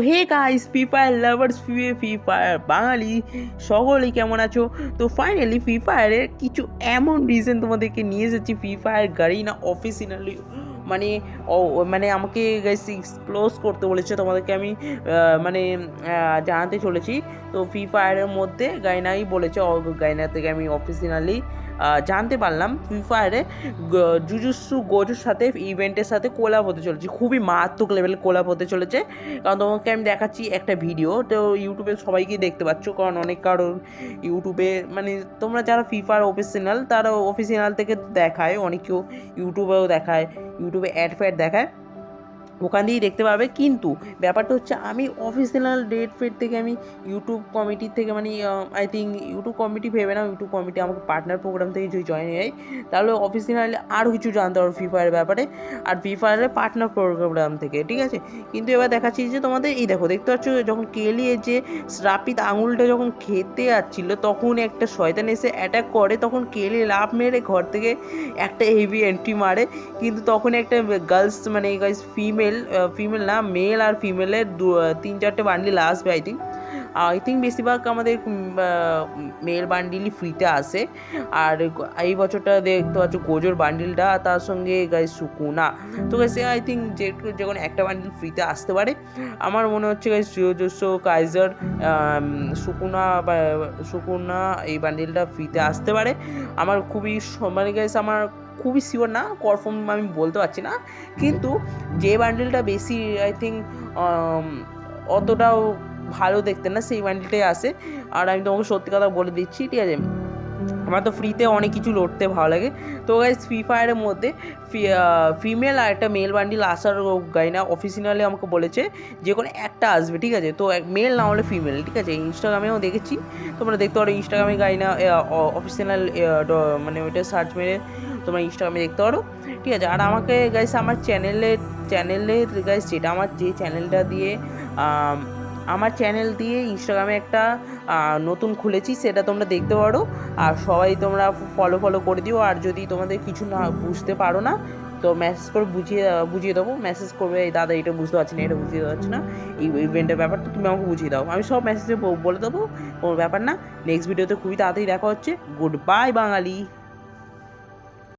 Hey guys Free Fire lovers free Free Fire Bengali সকলেই কেমন আছো? তো ফাইনালি ফ্রি ফায়ারের কিছু এমন রিজন তোমাদেরকে নিয়ে এসেছি। ফ্রি ফায়ার গাড়ি না অফিসিয়ালি মানে মানে আমাকে এক্সপ্লোজ করতে বলেছে, তোমাদেরকে আমি মানে জানাতে চলেছি। তো ফ্রি ফায়ারের মধ্যে গাইনাই বলেছে গাইনা থেকে আমি অফিসিয়ালি জানতে পারলাম। ফ্রি ফায়ারে জুজুসু গোজুর সাথে ইভেন্টের সাথে কোলাপ হতে চলেছে। খুবই মারাত্মক লেভেলে কোলাপ হতে চলেছে। কারণ তোমাকে আমি দেখাচ্ছি একটা ভিডিও তো ইউটিউবে সবাইকেই দেখতে পাচ্ছ, কারণ অনেক কারোর ইউটিউবে মানে তোমরা যারা ফ্রি ফায়ার অফিসিয়াল তারা অফিসিয়াল থেকে দেখায় অনেকেও ইউটিউবেও দেখায়। ইউটিউবে অ্যাড ফ্যাড দেখায়। ওখান দিয়েই দেখতে পাবে। কিন্তু ব্যাপারটা হচ্ছে আমি অফিসিয়াল ডেট ফেট থেকে আমি ইউটিউব কমিটির থেকে মানে আই থিঙ্ক ইউটিউব কমিটি ভেবে না ইউটিউব কমিটি আমাকে পার্টনার প্রোগ্রাম থেকে যদি জয়েন হয়ে তাহলে অফিসিয়ালি আরও কিছু জানতে পারব ফ্রি ফায়ারের ব্যাপারে আর ফ্রি ফায়ারের পার্টনার প্রোগ্রাম থেকে, ঠিক আছে? কিন্তু এবার দেখাচ্ছি যে তোমাদের, এই দেখো, দেখতে পাচ্ছ যখন কেলিয়ে যে শ্রাপিত আঙুলটা যখন খেতে যাচ্ছিল, তখন একটা শয়তান এসে অ্যাটাক করে, তখন কেলি লাভ মেরে ঘর থেকে একটা হেভি এন্ট্রি মারে, কিন্তু তখন একটা গার্লস মানে গাইস ফিমেল ফিমেল না মেল আর ফিমেলের তিন চারটে বান্ডিল আসবে আই থিঙ্ক আই থিঙ্ক বেশিরভাগ আমাদের মেল বান্ডিলই ফ্রিতে আসে আর এই বছরটা দেখতে পাচ্ছ গোজোর বান্ডিলটা তার সঙ্গে গাইস সুকুনা তো গাইস আই থিঙ্ক যে, যখন একটা বান্ডিল ফ্রিতে আসতে পারে, আমার মনে হচ্ছে গাইস জিওজস্য কাইজার সুকুনা বা সুকুনা এই বান্ডিলটা ফ্রিতে আসতে পারে। আমার খুবই মানে গাইস আমার খুবই শিওর না কনফার্ম আমি বলতে পারছি না। কিন্তু যে বান্ডিলটা বেশি আই থিঙ্ক অতটাও ভালো দেখতে না, সেই বান্ডিলটাই আসে। আর আমি তোমাকে সত্যি কথা বলে দিচ্ছি, ঠিক আছে? আমার তো ফ্রিতে অনেক কিছু লড়তে ভালো লাগে। তো গাইজ ফ্রি ফায়ারের মধ্যে ফিমেল আর একটা মেল বান্ডিল আসার গাইনা অফিসিয়ালি আমাকে বলেছে যে কোনো একটা আসবে, ঠিক আছে? তো মেল না হলে ফিমেল ঠিক আছে? ইনস্টাগ্রামেও দেখেছি। তোমরা দেখতে পারো ইনস্টাগ্রামে গাইনা অফিসিয়াল মানে ওইটা সার্চ মেরে তোমরা ইনস্টাগ্রামে দেখতে পারো, ঠিক আছে? আর আমাকে গাইস আমার চ্যানেলের চ্যানেলের গাইস যেটা আমার যে চ্যানেলটা দিয়ে আমার চ্যানেল দিয়ে ইনস্টাগ্রামে একটা নতুন খুলেছি, সেটা তোমরা দেখতে পারো। আর সবাই তোমরা ফলো ফলো করে দিও। আর যদি তোমাদের কিছু না বুঝতে পারো না, তো মেসেজ করে বুঝিয়ে বুঝিয়ে দেবো। মেসেজ করবে, এই দাদা এটা বুঝতে পারছি না, এটা বুঝতে পারছি না। এই ইভেন্টের ব্যাপারটা তুমি আমাকে বুঝিয়ে দাও। আমি সব মেসেজে বলে দেবো, কোনো ব্যাপার না। নেক্সট ভিডিওতে খুবই তাড়াতাড়ি দেখা হচ্ছে। গুড বাই বাঙালি!